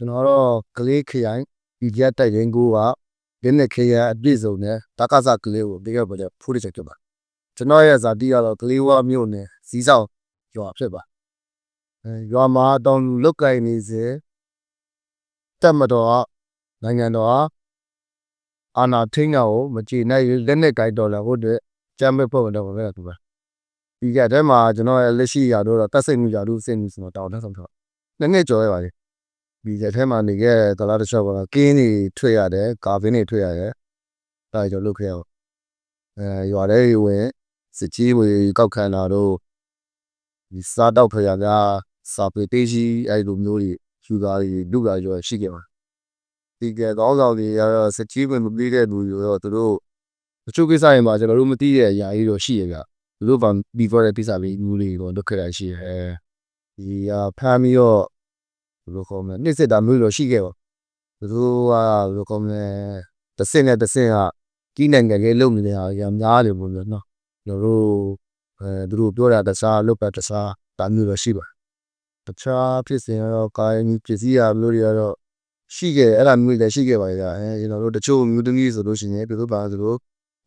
ကျွန်တော်တော့ကလေးခရိုင်ပြည်ပြတိုက်ရင်ကိုကလင်းနဲ့ခရိုင်အပြည့်စုံနဲ့တက္ကသကလေးကိုတကယ်ပေါ်တဲ့ဖိုးတစ်ချက်ဖြစ်ပါကျွန်တော်ရဲ့ဇာတိကတော့ကလေးဝါမြို့နယ်ဇီးဆောင်ရွာဖြစ်ပါအဲရွာမှာတောင်လုတ်ကိုင်နေစေတက်မတော်ကနိုင်ငံတော်ကအာနာထိန်ကိုမကြည်နိုင်လက်နဲ့ကြိုက်တော်လာဖို့အတွက်ကြမ်းမဲ့ဖို့တော့ပဲသူပါဒီကတည်းမှာကျွန်တော်ရဲ့လက်ရှိရာတော့တက်စိတ်မှုရာလို့စိတ်မှုဆိုတော့တောင်းတဆောင်တော့နည်းနည်းကြော်ရပါလေ ဒီရက်ထဲမှာနေခဲ့ကလာတစ်ချောက်ကကင်းတွေထွက်ရတယ်ကာဗင်းတွေထွက်ရတယ်ဒါကြောင့်လုတ်ခဲ့ရအောင်အဲရွာထဲဝင်စကြီးဝေကောက်ခံတာတော့ဒီစားတော့ဖရကစာပေတေးကြီးအဲ့လိုမျိုးတွေယူတာတွေလူတာရောရှိခဲ့ပါဒီကဲကောင်းဆောင်တွေရတော့စကြီးဝင်မပြီးတဲ့လူတွေရောသူတို့တချို့ကိစ္စတွေမှာကျွန်တော်တို့မသိတဲ့အရာကြီးတော့ရှိရပြသူတို့ဘာ before တဲ့ကိစ္စလေးမျိုးတွေတော့လုပ်ခဲ့တာရှိရဲဒီအာဖမ်းပြီးတော့ ဘယ်လိုခေါ်မလဲနှိမ့်စစ်တာမျိုးတော့ရှိခဲ့ပါသူတို့ကဘယ်လိုခေါ်မလဲတစ်စင်းနဲ့တစ်စင်းကကြီးနိုင်ငံကြီးလုံနေတဲ့ဟာရများတယ်ပေါ့နော်ကျွန်တော်တို့အဲသူတို့ပြောတာတခြားလုပ်ပတ်တခြားတာမျိုးတော့ရှိပါတခြားဖြစ်စဉ်ရောကာယပစ္စည်းရမျိုးတွေကတော့ရှိခဲ့အဲ့ဒါမျိုးတွေလည်းရှိခဲ့ပါရဲ့အဲကျွန်တော်တို့တချို့မျိုးသမီးဆိုလို့ရှိရင်သူတို့ပါသူတို့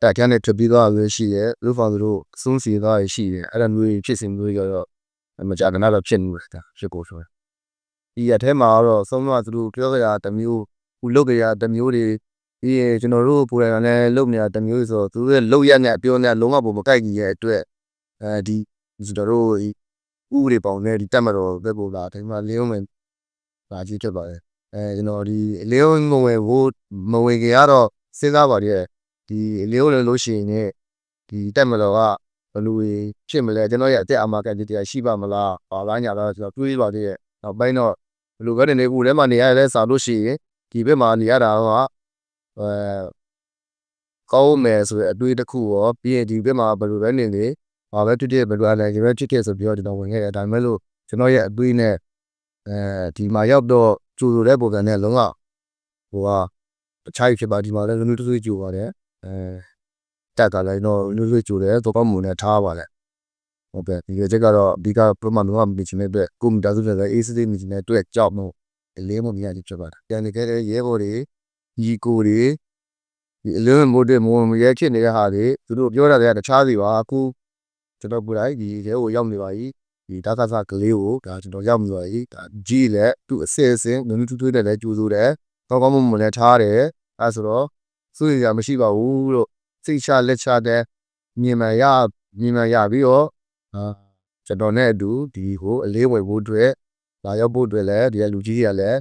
တက်ခန်းနဲ့ထွက်ပြီးသွားလို့ရှိရဲလူဖောင်သူတို့အဆုံးစီသွားရရှိတယ်အဲ့ဒါမျိုးဖြစ်စဉ်မျိုးတွေကတော့မကြာခဏတော့ဖြစ်နေတယ်ဒါဖြစ်ကိုဆို ဒီရက်ထဲမှာတော့ဆုံးမသူတို့ပြောကြတာတမျိုးဟိုလုပ်ကြတာတမျိုးတွေဒီကျွန်တော်တို့ပူရံလည်းလုပ်နေတာတမျိုးဆိုတော့သူတို့ရဲ့လုပ်ရက်နဲ့အပြောနဲ့လုံးဝပုံမကိုက်ကြီးရဲ့အတွက်အဲဒီကျွန်တော်တို့ဥပဒေပေါင်းနဲ့ဒီတက်မတော်ဘက်ပေါ်လာဒီမှာလင်းအောင်လာကြည့်ဖြစ်ပါတယ်အဲကျွန်တော်ဒီလင်းအောင်မဝင်ဘူးမဝင်ကြရတော့စဉ်းစားပါရဲ့ဒီလင်းအောင်လို့ရှိရင်ဒီတက်မတော်ကဘလူဖြစ်မလဲကျွန်တော်ရဲ့အသက်အာမခံတရားရှိပါမလားဘာလားညာတော့ကျွန်တော်တွေးပါသေးရဲ့နောက်ပိုင်းတော့ ဘလူပဲနေဘူးထဲမှာနေရတဲ့စာလို့ရှိရင်ဒီဘက်မှာနေရတာကအဲကောင်းမယ်ဆိုတဲ့အတွေးတစ်ခုရောပြီးရင်ဒီဘက်မှာဘယ်လိုပဲနေနေဘာပဲဖြစ်ဖြစ်ဘယ်လိုအနေနဲ့ဖြစ်ဖြစ်ဆိုပြီးတော့ကျွန်တော်ဝင်ခဲ့တယ်ဒါပေမဲ့လို့ကျွန်တော်ရဲ့အတွေးနဲ့အဲဒီမှာရောက်တော့ကြိုဆိုတဲ့ပုံစံနဲ့လုံးဝဟိုကတခြားဖြစ်ပါဒီမှာလည်းလူမျိုးတစ်စုကြိုပါတယ်အဲတက်ကလည်းတော့လူမျိုးကြိုတယ်တော့ကောင်းမှုနဲ့ထားပါလေ ဟုတ်ကဲ့ဒီချက်ကတော့အဓိကပရမန်တော့မချင်တဲ့အတွက်ကိုမီတာစုနဲ့အေးစစ်မချင်တဲ့အတွက်ကြောက်မို့အလေးမမရဖြစ်ပါတာပြန်နေခဲ့တဲ့ရဲဘော်တွေညီကိုတွေဒီအလုံးမို့တဲ့မိုးမရဲဖြစ်နေတဲ့ဟာတွေသူတို့ပြောတာတွေကတခြားစီပါအခုကျွန်တော်ပူလိုက်ဒီရဲကိုရောက်နေပါပြီဒီတက္ကသကလေးကိုဒါကျွန်တော်ရောက်နေပါပြီဒါကြီးလက်သူ့အစစ်အစင်နုံနုထွထွေးနဲ့လည်းကြိုးစိုးတယ်ကောင်းကောင်းမွန်မွန်လည်းထားတယ်အဲဆိုတော့စိုးရိမ်ရမရှိပါဘူးလို့စိတ်ချလက်ချတဲ့မြင်မှန်ရမြင်မှန်ရပြီးတော့ အာကျွန်တော်နဲ့အတူဒီဟိုအလေးဝယ်ဖို့အတွက်လာရောက်ဖို့အတွက်လည်းဒီကလူကြီးတွေကလည်း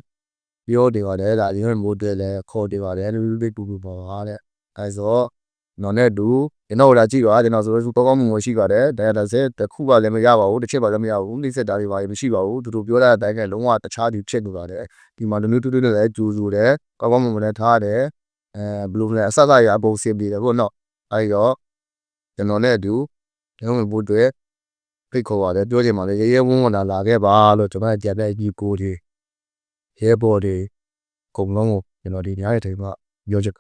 ပြောတယ်ပါတယ်ဒါအရင်မို့အတွက်လည်းခေါ်တယ်ပါတယ်လူလူလေးပူပူပါပါတဲ့အဲဆိုတော့နဲ့အတူကျွန်တော်လာကြည့်ပါကျွန်တော်ဆိုလို့ကောကောင်းမှုမရှိပါတယ်ဒါရတဲ့တစ်ခုပါလည်းမရပါဘူးတစ်ချက်ပါလည်းမရဘူးနှိစက်တာတွေပါမရှိပါဘူးသူတို့ပြောတဲ့အတိုင်းကလုံးဝတခြားသူဖြစ်နေပါတယ်ဒီမှာလူမျိုးတူတူနဲ့လည်းကြိုးဆိုတယ်ကောကောင်းမှုလည်းထားတယ်အဲဘယ်လိုလဲအစစရအပုံစင်ပြီးတယ်ပေါ့နော်အဲဒီတော့ကျွန်တော်နဲ့အတူကျွန်တော်တို့အတွက် ဖိတ်ခေါ်ပါတယ်ပြောချင်ပါလေရဲရဲဝန်းဝန်းလာလာခဲ့ပါလို့ကျွန်တော်ကြက်တဲ့ဒီကိုတွေရဲဘော်တွေအကုန်လုံးကိုကျွန်တော်ဒီညရဲ့ချိန်မှာပြောချက်က